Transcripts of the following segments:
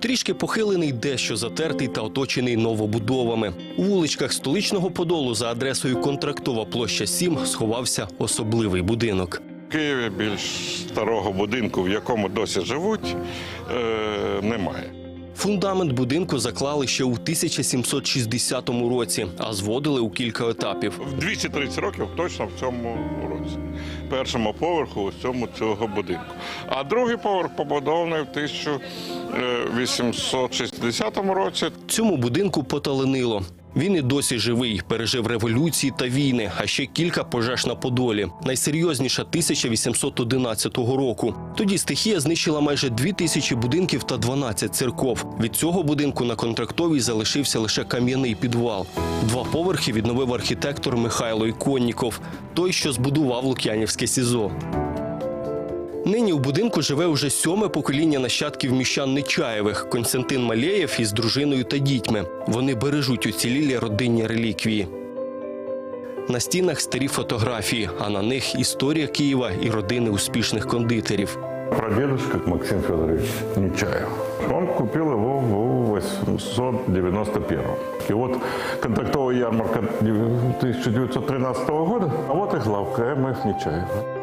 Трішки похилений, дещо затертий та оточений новобудовами. У вуличках столичного подолу за адресою Контрактова площа 7 сховався особливий будинок. Києві більш старого будинку, в якому досі живуть, е, немає. Фундамент будинку заклали ще у 1760 році, а зводили у кілька етапів. В 230 років точно в цьому році. Першому поверху у цьому цього будинку. А другий поверх побудований в 1860 році. Цьому будинку поталенило. Він і досі живий, пережив революції та війни, а ще кілька пожеж на Подолі. Найсерйозніша 1811 року. Тоді стихія знищила майже дві тисячі будинків та 12 церков. Від цього будинку на контрактовій залишився лише кам'яний підвал. Два поверхи відновив архітектор Михайло Іконніков, той, що збудував Лук'янівське СІЗО. Нині у будинку живе уже сьоме покоління нащадків міщан Нечаєвих Константин Малеєв із дружиною та дітьми. Вони бережуть уцілілі родинні реліквії. На стінах старі фотографії, а на них історія Києва і родини успішних кондитерів. Прадедушка Максим Федорович Нечаев. Он купил его в 891. И вот контрактовая ярмарка 1913 года, а вот их лавка МФ Нечаева.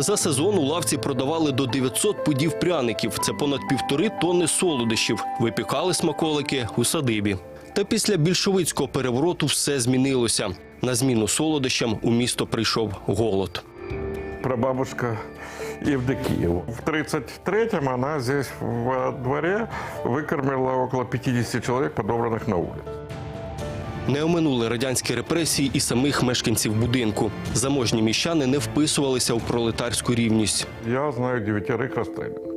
За сезон у лавці продавали до 900 пудів пряників. Це понад півтори тонни солодощів. Випікали смаколики у садибі. Та після більшовицького перевороту все змінилося. На зміну солодощам у місто прийшов голод. Прабабушка Евдокиева. В 33-м она здесь во дворе выкормила около 50 человек, подобранных на улице. Не оминули радянські репресії і самих мешканців будинку. Заможні міщани не вписувалися у пролетарську рівність. Я знаю девятерых расстрелянных.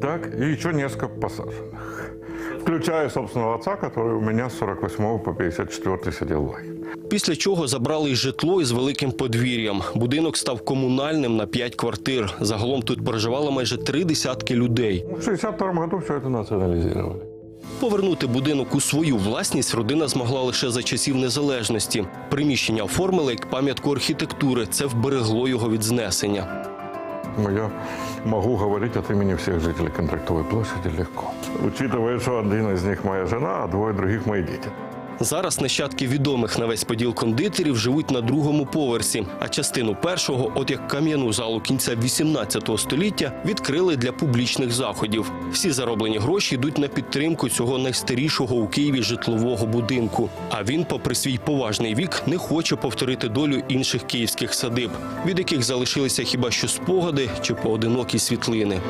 Так, и еще несколько посаженных. Включая собственного отца, который у меня с 48 по 54 сидел в лагере. Після чого забрали й житло із великим подвір'ям. Будинок став комунальним на п'ять квартир. Загалом тут проживало майже три десятки людей. В 62 году все это национализировали. Повернути будинок у свою власність родина змогла лише за часів незалежності. Приміщення оформили як пам'ятку архітектури. Це вберегло його від знесення. Но я могу говорить от имени всех жителей Контрактовой площади легко. Учитывая, что один из них моя жена, а двое других мои дети. Зараз нащадки відомих на весь поділ кондитерів живуть на другому поверсі, а частину першого, от як кам'яну залу кінця 18 століття, відкрили для публічних заходів. Всі зароблені гроші йдуть на підтримку цього найстарішого у Києві житлового будинку. А він, попри свій поважний вік, не хоче повторити долю інших київських садиб, від яких залишилися хіба що спогади чи поодинокі світлини.